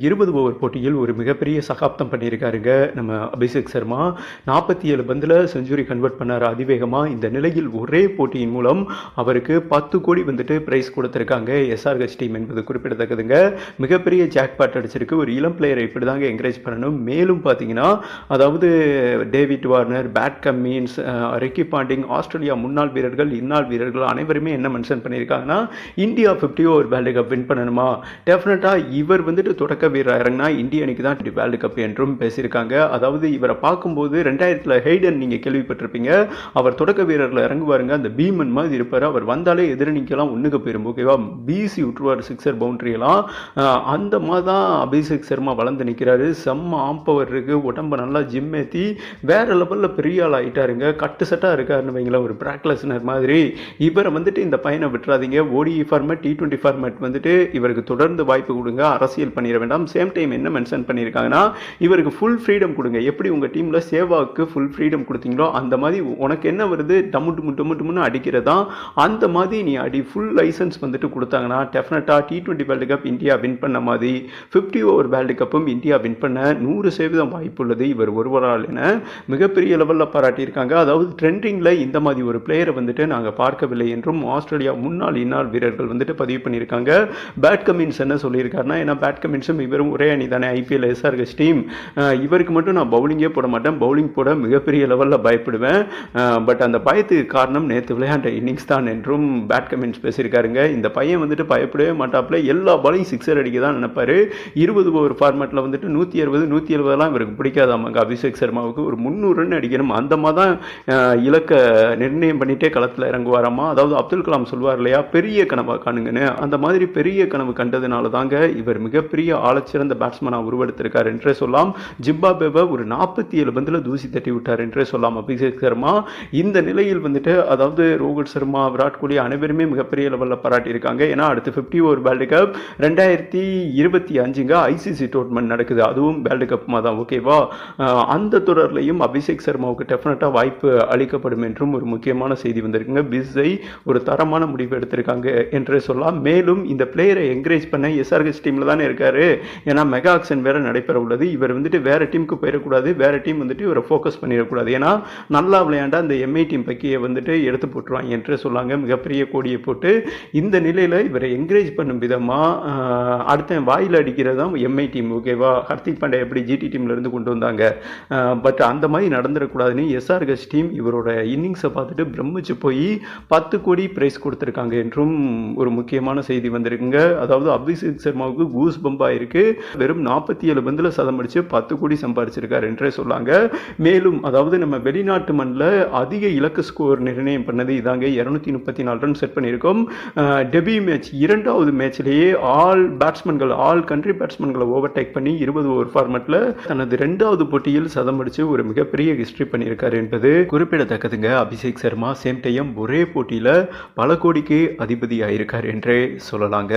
இருபது ஓவர் போட்டியில் ஒரு மிகப்பெரிய சகாப்தம் பண்ணியிருக்காருங்க நம்ம அபிஷேக் சர்மா. நாற்பத்தி ஏழு பந்தில் செஞ்சுரி கன்வெர்ட் பண்ணார் அதிவேகமாக இந்த நிலையில் ஒரே போட்டியின் மூலம் அவருக்கு பத்து கோடி வந்துட்டு பிரைஸ் கொடுத்துருக்காங்க எஸ்ஆர்ஹெச் டீம் என்பது குறிப்பிடத்தக்கதுங்க. மிகப்பெரிய ஜாக்பாட் அடிச்சிருக்கு. ஒரு இளம் பிளேயரை இப்படி தாங்க என்கரேஜ் பண்ணணும். மேலும் பார்த்தீங்கன்னா அதாவது David Warner Pat Cummins Ricky Ponting Australia முன்னாள் வீரர்கள் இந்நாள் வீரர்கள் அனைவருமே என்ன மென்ஷன் பண்ணியிருக்காங்கன்னா India fifty over world cup win பண்ணணுமா? டெஃபினட்டாக இவர் வந்துட்டு தொடக்க வீரர் இறங்கினா இந்திய அணிக்கு தான் வேர்ல்டு கப் என்றும் பேசியிருக்காங்க. அதாவது இவரை பார்க்கும்போது ரெண்டாயிரத்தில் ஹெய்டன் நீங்கள் கேள்விப்பட்டிருப்பீங்க. அவர் தொடக்க வீரரில் இறங்குவாருங்க. அந்த பீமன் மாதிரி இருப்பார். அவர் வந்தாலே எதிரணிக்கெல்லாம் ஒன்றுக்கு போயிடும் ஓகேவா பிசி விட்டுருவார் சிக்ஸர் பவுண்ட்ரியெல்லாம் அந்த மாதிரி தான் அபிஷேக் சர்மா வளர்ந்து நிற்கிறாரு செம்ம ஆம்பவர் இருக்கு. உடம்ப நல்லா ஜிம் ஏற்றி வேற லெவலில் பெரிய ஆள் ஆயிட்டாருங்க. கட்டு சட்டாக இருக்காருன்னு வைங்களேன். ஒரு பிராக்லஸ்னர் மாதிரி. இவரை வந்துட்டு இந்த பையனை விட்டுறாதீங்க. ODI format T twenty format வந்துட்டு இவருக்கு தொடர்ந்து வாய்ப்பு கொடுங்க. அரசியல் பண்ணிட வேண்டாம். சேம் டைம் என்ன மென்ஷன் பண்ணியிருக்காங்கன்னா இவருக்கு ஃபுல் ஃப்ரீடம் கொடுங்க. எப்படி உங்கள் டீமில் சேவாவுக்கு ஃபுல் ஃப்ரீடம் கொடுத்தீங்களோ அந்த மாதிரி உனக்கு என்ன வருது? டம்மு டுமு டம்மு டுமுன்னு அடிக்கிறதா? அந்த மாதிரி நீ அடி ஃபுல் லைசன்ஸ் வந்துட்டு கொடுத்தாங்கன்னா டெஃபினட்டாக T twenty world cup India win பண்ண மாதிரி ஃபிஃப்டி ஓவர் வேர்ல்டு கப்பும் இந்தியா வின் பண்ண நூறு சதவீதம் வாய்ப்பு உள்ளது இவர் ஒருவரால் என மிகப்பெரிய லெவலில் பாராட்டியிருக்காங்க. அதாவது ட்ரெண்டிங்கில் இந்த மாதிரி ஒரு பிளேயரை வந்துட்டு நாங்கள் பார்க்கவில்லை என்றும் ஆஸ்திரேலியா முன்னாள் இந்நாள் வீரர்கள் வந்துட்டு பதிவு பண்ணியிருக்காங்க. பேட் கமின்ஸ் என்ன சொல்லியிருக்காருன்னா ஏன்னா பேட் கமின்ஸும் இவரும் ஒரே அணி தானே ஐபிஎல் எஸ்ஆர்ஹெச் டீம் இவருக்கு மட்டும் நான் பவுலிங்கே போட மாட்டேன். பவுலிங் போட மிகப்பெரிய லெவலில் பயப்படுவேன். பட் அந்த பயத்துக்கு காரணம் நேற்று விளையாண்ட இன்னிங்ஸ் தான் என்றும் பேட் கமெண்ட்ஸ் பேசியிருக்காருங்க. இந்த பையன் வந்துட்டு பயப்படவே மாட்டாப்புல. எல்லா பாலையும் சிக்ஸர் அடிக்க தான் நினைப்பார். இருபது ஓவர் ஃபார்மேட்டில் வந்துட்டு நூற்றி அறுபது நூற்றி எழுபதெல்லாம் இவருக்கு பிடிக்காதாமாங்க அபிஷேக் சர்மாவுக்கு ஒரு முந்நூறு ரன் அடிக்கணும். அந்த மாதிரி தான் இலக்க நிர்ணயம் பண்ணிட்டே களத்தில் இறங்குவாராமா? அதாவது அப்துல் கலாம் சொல்வார் இல்லையா? பெரிய கனவாக காணுங்கன்னு. அந்த மாதிரி பெரிய கனவு கண்டதுனால தாங்க இவர் மிகப்பெரிய ஆழச்சிறந்த பேட்ஸ்மேனாக உருவெடுத்திருக்கார் என்றே சொல்லலாம் ஜிம்பாபேவை ஒரு நாற்பத்தி ஏழு பந்தில் தூசி தட்டி விட்டார் என்றே சொல்லலாம் அபிஷேக் சர்மா. இந்த நிலையில் வந்துட்டு அதாவது ரோஹித் சர்மா விராட் கோலி அனைவருமே மிகப்பெரிய லெவலில் பாராட்டியிருக்காங்க. ஏன்னா அடுத்து ஃபிஃப்டி ஓவர் வேர்ல்டு கப் ரெண்டாயிரத்தி இருபத்தி அஞ்சுங்க ஐசிசி டோர்னமெண்ட் நடக்குது. அதுவும் வேர்ல்டு கப்புமா தான் ஓகேவா அந்த தொடர்லையும் அபிஷேக் சர்மாவுக்கு டெஃபினட்டாக வாய்ப்பு அளிக்கப்படும் என்றும் ஒரு முக்கியமான செய்தி வந்திருக்குங்க. பிஸ்ஸை ஒரு தரமான முடிவு எடுத்திருக்காங்க என்றே சொல்லலாம் மேலும் இந்த பிளேயரை என்கரேஜ் பண்ண எஸ்ஆர்ஹெச் டீமில் தானே இருக்காரு. ஏன்னா மெகா ஆக்ஷன் வேறு நடைபெற உள்ளது. இவர் வந்துட்டு வேறு டீமுக்கு போயிடக்கூடாது. வேறு டீம் வந்துட்டு இவரை ஃபோக்கஸ் பண்ணிடக்கூடாது. ஏன்னா நல்லா விளையாண்டா அந்த எம்ஐ டீம் பக்கியை வந்துட்டு எடுத்து போட்டுருவாங்க என்று சொல்லாங்க. மிகப்பெரிய கோடியை போட்டு இந்த நிலையில் இவரை என்கரேஜ் பண்ணும் விதமாக அடுத்த வாயில் அடிக்கிறது தான் எம்ஐ டீம் ஓகேவா ஹர்திக் பாண்டே எப்படி ஜிடி டீம்லேருந்து கொண்டு வந்தாங்க? பட் அந்த மாதிரி நடந்துடக்கூடாதுன்னு எஸ்ஆர்ஹெச் டீம் இவரோட இன்னிங்ஸை பார்த்துட்டு பிரமிச்சு போய் பத்து கோடி ப்ரைஸ் கொடுத்துருக்காங்க என்றும் ஒரு முக்கியமான செய்தி வந்திருக்குங்க. அதாவது அபிஷேக் சர்மாவுக்கு கூஸ் பம்பா இருக்கு. வெறும் நாற்பத்தி ஏழு பந்தில் சதம் அடித்து பத்து கோடி சம்பாதிச்சிருக்கார் என்றே சொல்லாங்க. மேலும் அதாவது நம்ம வெளிநாட்டு மண்ணில் அதிக இலக்கு ஸ்கோர் நிர்ணயம் பண்ணது இதாங்க இரநூத்தி முப்பத்தி நாலு ரன் செட் பண்ணியிருக்கோம். டெபி மேட்ச் இரண்டாவது மேட்ச்லேயே ஆல் பேட்ஸ்மேன்கள் ஆல் கண்ட்ரி பேட்ஸ்மேன்களை ஓவர்டேக் பண்ணி இருபது ஓவர் ஃபார்மெட்டில் தனது ரெண்டாவது போட்டியில் சதம் அடித்து ஒரு மிகப்பெரிய ஹிஸ்ட்ரி பண்ணியிருக்காரு என்பது குறிப்பிடத்தக்கதுங்க. அபிஷேக் சர்மா சேம் டைம் ஒரே போட்டியில் பல கோடிக்கு அதிபதி ஆயிருக்கார் என்றே சொல்லலாங்க.